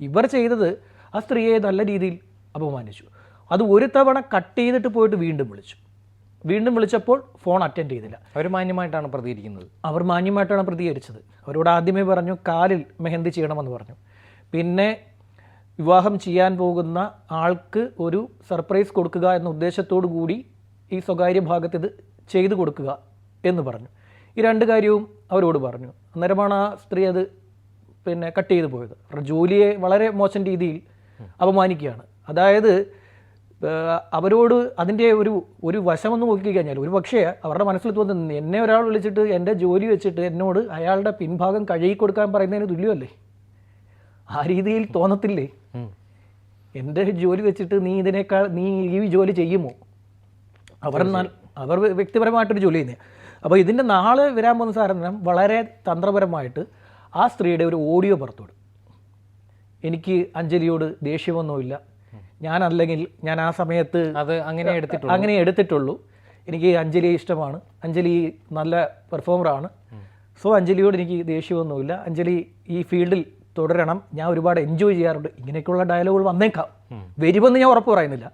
ഇവർ ചെയ്തത് ആ സ്ത്രീയെ നല്ല രീതിയിൽ അപമാനിച്ചു. അത് ഒരു തവണ കട്ട് ചെയ്തിട്ട് പോയിട്ട് വീണ്ടും വിളിച്ചു. വീണ്ടും വിളിച്ചപ്പോൾ ഫോൺ അറ്റൻഡ് ചെയ്തില്ല. അവർ മാന്യമായിട്ടാണ് പ്രതികരിക്കുന്നത്. അവർ മാന്യമായിട്ടാണ് പ്രതികരിച്ചത്. അവരോട് ആദ്യമേ പറഞ്ഞു കാലിൽ മെഹന്തി ചെയ്യണമെന്ന് പറഞ്ഞു. പിന്നെ വിവാഹം ചെയ്യാൻ പോകുന്ന ആൾക്ക് ഒരു സർപ്രൈസ് കൊടുക്കുക എന്ന ഉദ്ദേശത്തോടു കൂടി ഈ സ്വകാര്യ ഭാഗത്ത് ഇത് ചെയ്തു കൊടുക്കുക എന്ന് പറഞ്ഞു. ഈ രണ്ട് കാര്യവും അവരോട് പറഞ്ഞു. അന്നേരമാണ് ആ സ്ത്രീ അത് പിന്നെ കട്ട് ചെയ്തു പോയത്. അവരുടെ ജോലിയെ വളരെ മോശം രീതിയിൽ അപമാനിക്കുകയാണ്. അതായത് അവരോട് അതിന്റെ ഒരു ഒരു വശമൊന്നും നോക്കി കഴിഞ്ഞാൽ ഒരു പക്ഷേ അവരുടെ മനസ്സിൽ തോന്നുന്നു എന്നെ ഒരാൾ വിളിച്ചിട്ട് എന്റെ ജോലി വെച്ചിട്ട് എന്നോട് അയാളുടെ പിൻഭാഗം കഴുകി കൊടുക്കാൻ പറയുന്നതിന് തുല്യമല്ലേ? ആ രീതിയിൽ തോന്നത്തില്ലേ. എന്റെ ജോലി വെച്ചിട്ട് നീ ഇതിനേക്കാൾ നീ ഈ ജോലി ചെയ്യുമോ? അവർ അവർ വ്യക്തിപരമായിട്ടൊരു ജോലി ചെയ്യുന്നത് അപ്പോൾ ഇതിന്റെ നാളെ വരാൻ പോകുന്ന സാധനം വളരെ തന്ത്രപരമായിട്ട് ആ സ്ത്രീയുടെ ഒരു ഓഡിയോ പുറത്തുവിടും. എനിക്ക് അഞ്ജലിയോട് ദേഷ്യമൊന്നുമില്ല. ഞാൻ അല്ലെങ്കിൽ ഞാൻ ആ സമയത്ത് അത് അങ്ങനെ എടുത്തിട്ടുള്ളൂ. അങ്ങനെ എടുത്തിട്ടുള്ളൂ. എനിക്ക് അഞ്ജലിയെ ഇഷ്ടമാണ്. അഞ്ജലി നല്ല പെർഫോമറാണ്. സോ അഞ്ജലിയോട് എനിക്ക് ദേഷ്യമൊന്നുമില്ല. അഞ്ജലി ഈ ഫീൽഡിൽ തുടരണം. ഞാൻ ഒരുപാട് എൻജോയ് ചെയ്യാറുണ്ട്. ഇങ്ങനെയൊക്കെയുള്ള ഡയലോഗുകൾ വന്നേക്കാം. വരുമെന്ന് ഞാൻ ഉറപ്പ് പറയുന്നില്ല.